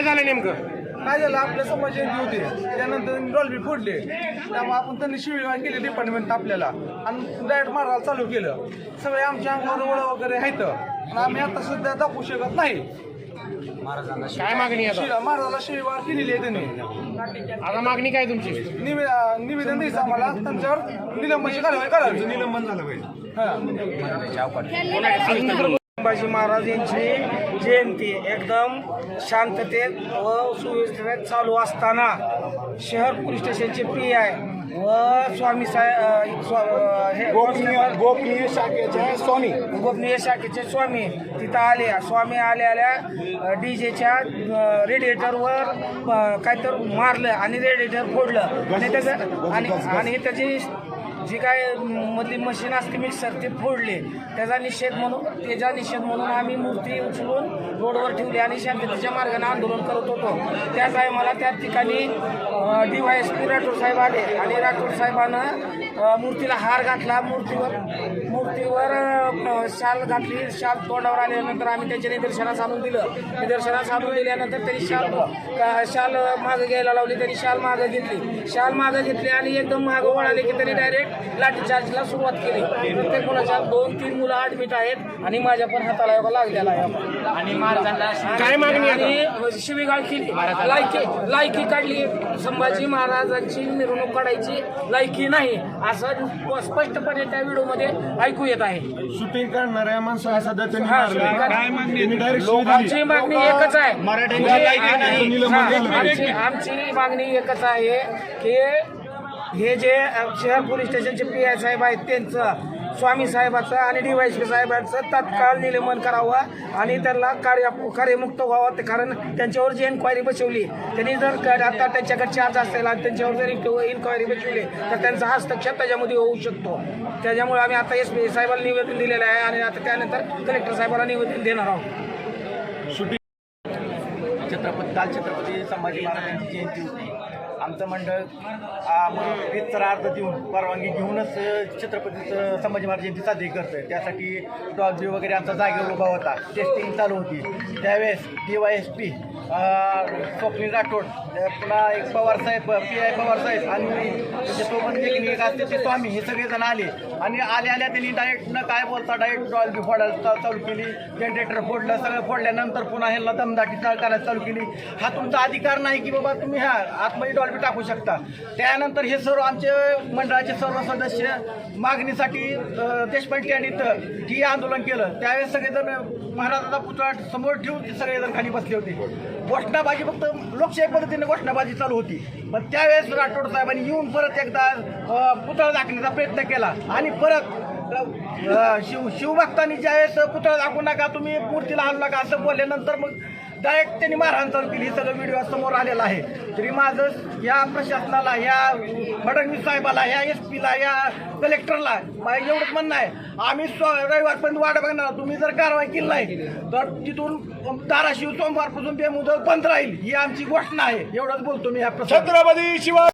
काय झालं नेमकं? काय झालं? आपल्या समाज जयंती होती. त्यानंतर डॉल्बी फोडले. त्यामुळे आपण त्यांनी शिवीगाळ केली डिपार्टमेंट आपल्याला. आणि डायरेक्ट मारायला चालू केलं. सगळे आमच्या अंगावर वळ वगैरे आहेत. आणि आम्ही आता सध्या दाखवू शकत नाही. काय मागणी आहे महाराजाला शिवीगाळ केलेली आहे त्यांनी. आता मागणी काय तुमची? निवे- अं, निवेदन द्यायचं आम्हाला. त्यांच्यावर निलंबनाची कारवाई करावी. निलंबन झालं पाहिजे. संभाजी महाराज यांची जयंती एकदम शांततेत व सुव्यवस्थेत चालू असताना शहर पोलीस स्टेशनचे पी आय व स्वामी साहेब गोपनीय गोपनीय शाखेचे स्वामी. गोपनीय शाखेचे स्वामी तिथं आले. स्वामी आले आल्या डी जेच्या रेडिएटरवर काहीतर मारलं आणि रेडिएटर फोडलं. आणि त्याचं आणि आणि त्याची जी काय मधली मशीन असते मिक्सर ते फोडले. त्याचा निषेध म्हणून त्याचा निषेध म्हणून आम्ही मूर्ती उचलून रोडवर ठेवली आणि शांततेच्या मार्गाने आंदोलन करत होतो. त्या टायमाला त्या ठिकाणी D Y S P Rathod साहेब आले आणि राठोड साहेबानं मूर्तीला हार घातला. मूर्तीवर मूर्तीवर शाल घातली. शाल तोंडावर आल्यानंतर आम्ही त्याच्या निदर्शनास आणून दिलं. निदर्शनास आणून दिल्यानंतर त्यांनी शाल शाल मागं घ्यायला लावली. त्यांनी शाल मागं घेतली. शाल मागं घेतली आणि एकदम मागं वळाले की त्यांनी डायरेक्ट लाठीचार्जला सुरुवात केली. प्रत्येक मुलाच्या दोन तीन मुलं ॲडमिट आहेत आणि माझ्या पण हाताला एवढा लागलेला आहे. आणि महाराजांना काय मागणी आहे आणि शिवीगाळ केली लायकी लायकी काढली. संभाजी महाराजांची मिरवणूक काढायची. लायकी नाही. असं स्पष्टपणे त्या व्हिडिओमध्ये ऐकू येत आहे. शूटिंग करणाऱ्या माणसाला सध्या त्यांनी मारलं. काय त्यांनी डायरेक्ट आमची मागणी एकच आहे. पाहिजे. आमची आमची मागणी एकच आहे की हे जे शहर पोलीस स्टेशनचे पी आय साहेब आहेत त्यांचं स्वामी साहेबाचं आणि डी वाय साहेबांचं तात्काळ निलंबन करावं आणि त्यांना कार्य कार्यमुक्त व्हावं. ते कारण त्यांच्यावर जी एन्क्वायरी बसवली त्यांनी जर आता त्यांच्याकडे चार्ज असेल आणि त्यांच्यावर जर इन्क्वायरी बसवली तर त्यांचा हस्तक्षेप त्याच्यामध्ये होऊ शकतो. त्याच्यामुळे आम्ही आता एस पी साहेबाला निवेदन दिलेलं आहे आणि आता त्यानंतर कलेक्टर साहेबाला निवेदन देणार आहोत. छत्रपती काल छत्रपती संभाजी महाराजांची जयंती होती. आमचं मंडळ आ, अर्ज देऊन परवानगी घेऊनच छत्रपतीचं संभाजी महाराज जयंती साजरी करतोय. त्यासाठी डॉल्बी वगैरे आमचा जागेवर उभा होता. टेस्टिंग चालू होती. त्यावेळेस D Y S P Swapnil Rathod पुन्हा एक पवार साहेब पी आय पवार साहेब आणि म्हणजे त्याच्यासोबत टेक्निक असते ते स्वामी हे सगळेजण आले. आणि आल्या आल्या त्यांनी डायरेक्ट न काय बोलता डायरेक्ट डॉल्बी फोडायला चालू केली. जनरेटर फोडलं सगळं फोडल्यानंतर पुन्हा ह्यांना दमदाटी करायला चालू केली. हा तुमचा अधिकार नाही की बाबा तुम्ही ह्या आतमध्ये डॉल्बी टाकू शकता. त्यानंतर हे सर्व आमचे मंडळाचे सर्व सदस्य मागणीसाठी देशपांडे यांनी इथं ठिय्या आंदोलन केलं. त्यावेळेस सगळेजण महाराजाचा पुतळा समोर ठेवून सगळेजण खाली बसले होते. घोषणाबाजी फक्त लोकशाही पद्धतीने घोषणाबाजी चालू होती. पण त्यावेळेस राठोड साहेबांनी येऊन परत एकदा पुतळा दाखण्याचा प्रयत्न केला. आणि परत शिव शिवभक्तांनी ज्यावेळेस पुतळा दाखवू नका तुम्ही मूर्तीला हलू नका असं बोलल्यानंतर मग डायरेक्ट त्यांनी मारहाण चालू केली. सगळं व्हिडिओ समोर आलेला आहे. तरी माझं या प्रशासनाला या फडणवीस साहेबाला या एस पीला या कलेक्टरला माझं एवढंच म्हणणं आहे. आम्ही स्व रविवारपर्यंत वाट बघणार तुम्ही जर कारवाई केली नाही तर तिथून धाराशिव सोमवारपासून बेमुदत बंद राहील. ही आमची घोषणा आहे. एवढंच बोलतो मी या प्रसंगी. छत्रपती शिवाय